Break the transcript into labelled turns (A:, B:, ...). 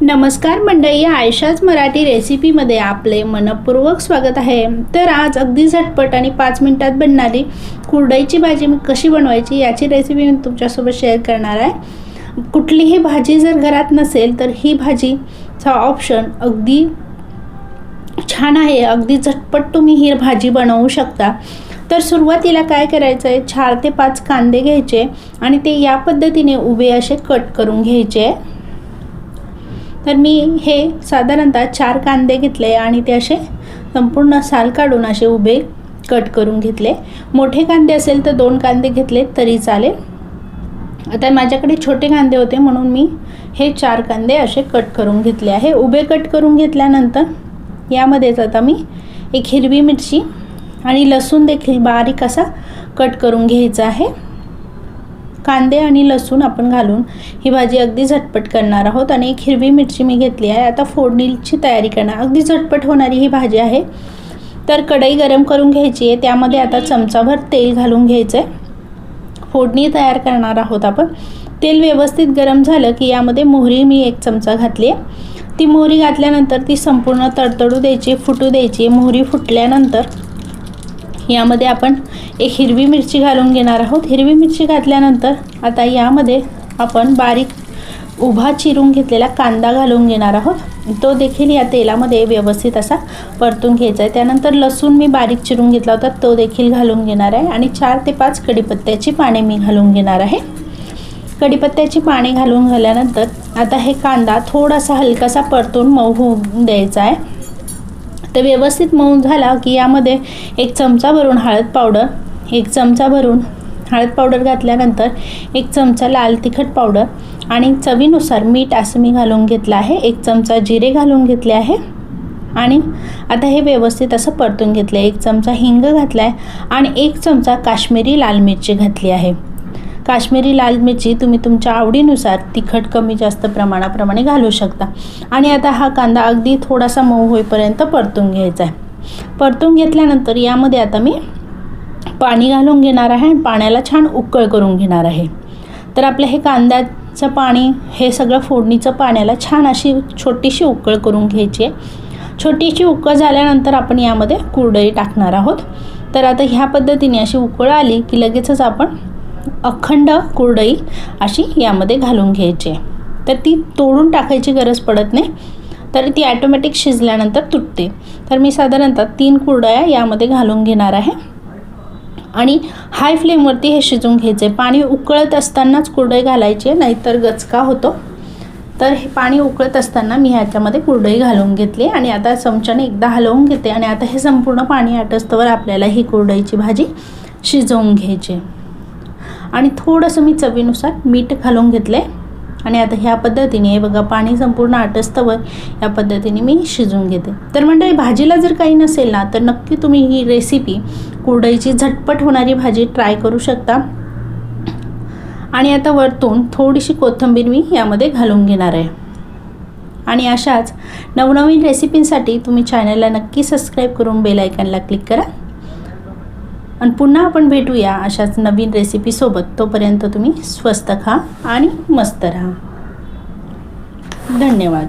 A: नमस्कार मंडळी आयशाच मराठी रेसिपीमध्ये आपले मनपूर्वक स्वागत आहे. तर आज अगदी झटपट आणि पाच मिनटात बनणारी कुरडईची भाजी मी कशी बनवायची याची रेसिपी मी तुमच्यासोबत शेअर करणार आहे. कुठलीही भाजी जर घरात नसेल तर ही भाजीचा ऑप्शन अगदी छान आहे. अगदी झटपट तुम्ही ही भाजी बनवू शकता. तर सुरुवातीला काय करायचं आहे चार ते पाच कांदे घ्यायचे आणि ते या पद्धतीने उभे असे कट करून घ्यायचे. तर मी हे साधारणतः चार कांदे घेतले आणि ते असे संपूर्ण साल काढून असे उभे कट करून घेतले. मोठे कांदे असेल तर दोन कांदे घेतले तरी चालेल. आता माझ्याकडे छोटे कांदे होते म्हणून मी हे चार कांदे असे कट करून घेतले आहे. उभे कट करून घेतल्यानंतर यामध्येच आता मी एक हिरवी मिरची आणि लसूण देखील बारीक असा कट करून घ्यायचा आहे. कांदे आणि लसूण आपण घालून ही भाजी अगदी झटपट करणार आहोत आणि एक हिरवी मिरची मी घेतली आहे. आता फोडणीची तयारी करणार. अगदी झटपट होणारी ही भाजी आहे. तर कढई गरम करून घ्यायची आहे. त्यामध्ये आता चमचाभर तेल घालून घ्यायचं आहे फोडणी तयार करणार आहोत आपण. तेल व्यवस्थित गरम झालं की यामध्ये मोहरी मी एक चमचा घातली आहे. ती मोहरी घातल्यानंतर ती संपूर्ण तडतडू द्यायची फुटू द्यायची. मोहरी फुटल्यानंतर यामध्ये आपण एक हिरवी मिरची घालून घेणार आहोत. हिरवी मिरची घातल्यानंतर आता यामध्ये आपण बारीक उभा चिरून घेतलेला कांदा घालून घेणार आहोत. तो देखील या तेलामध्ये व्यवस्थित असा परतून घ्यायचा आहे त्यानंतर लसूण मी बारीक चिरून घेतला होता. तो देखील घालून घेणार आहे. आणि चार ते पाच कढीपत्त्याची पाने मी घालून घेणार आहे. कढीपत्त्याची पाने घालून झाल्यानंतर आता हे कांदा थोडासा हलकासा परतून मऊ होऊन द्यायचा आहे तर व्यवस्थित मऊ झाला की यामध्ये एक चमचा भरून हळद पावडर एक चमचा भरून हळद पावडर घातल्यानंतर एक चमचा लाल तिखट पावडर आणि चवीनुसार मीठ असं मी घालून घेतलं आहे. एक चमचा जिरे घालून घेतले आहे. आणि आता हे व्यवस्थित असं परतून घेतलं आहे एक चमचा हिंग घातला आहे आणि एक चमचा काश्मीरी लाल मिरची घातली आहे. काश्मीरी लाल मिरची तुम्ही तुमच्या आवडीनुसार तिखट कमी जास्त प्रमाणाप्रमाणे घालू शकता. आणि आता हा कांदा अगदी थोडासा मऊ होईपर्यंत परतून घ्यायचा आहे. परतून घेतल्यानंतर यामध्ये आता मी पाणी घालून घेणार आहे आणि पाण्याला छान उकळ करून घेणार आहे. तर आपलं हे कांद्याचं पाणी हे सगळं फोडणीचं पाण्याला छान अशी छोटीशी उकळ करून घ्यायची आहे. छोटीशी उकळ झाल्यानंतर आपण यामध्ये कुरडई टाकणार आहोत. तर आता ह्या पद्धतीने अशी उकळ आली की लगेचच आपण अखंड कुरडई अशी यामध्ये घालून घ्यायची आहे. तर ती तोडून टाकायची गरज पडत नाही. तर ती ॲटोमॅटिक शिजल्यानंतर तुटते. तर मी साधारणतः तीन कुरडया यामध्ये घालून घेणार आहे. आणि हाय फ्लेमवरती हे शिजवून घ्यायचं. आहे पाणी उकळत असतानाच कुरडई घालायची नाहीतर गचका होतो. तर हे पाणी उकळत असताना मी ह्याच्यामध्ये कुरडई घालून घेतली आणि आता चमच्याने एकदा हलवून घेते आणि आता हे संपूर्ण पाणी आटस्तवर आपल्याला ही कुरडईची भाजी शिजवून घ्यायची. आणि थोडंसं मी चवीनुसार मीठ घालून घेतले आणि आता ह्या पद्धतीने हे बघा पाणी संपूर्ण आटस्तवर या पद्धतीने मी शिजवून घेते. तर मंडळी भाजीला जर काही नसेल ना तर नक्की तुम्ही ही रेसिपी कुरडईची झटपट होणारी भाजी ट्राय करू शकता. आणि आता वरतून थोडीशी कोथिंबीर मी यामध्ये घालून घेणार आहे. आणि अशाच नवनवीन रेसिपींसाठी तुम्ही चॅनलला नक्की सबस्क्राईब करून बेलायकनला क्लिक करा. आणि पुन्हा आपण भेटूया अशाच नवीन रेसिपीसोबत तोपर्यंत तुम्ही स्वस्त खा आणि मस्त राहा. धन्यवाद.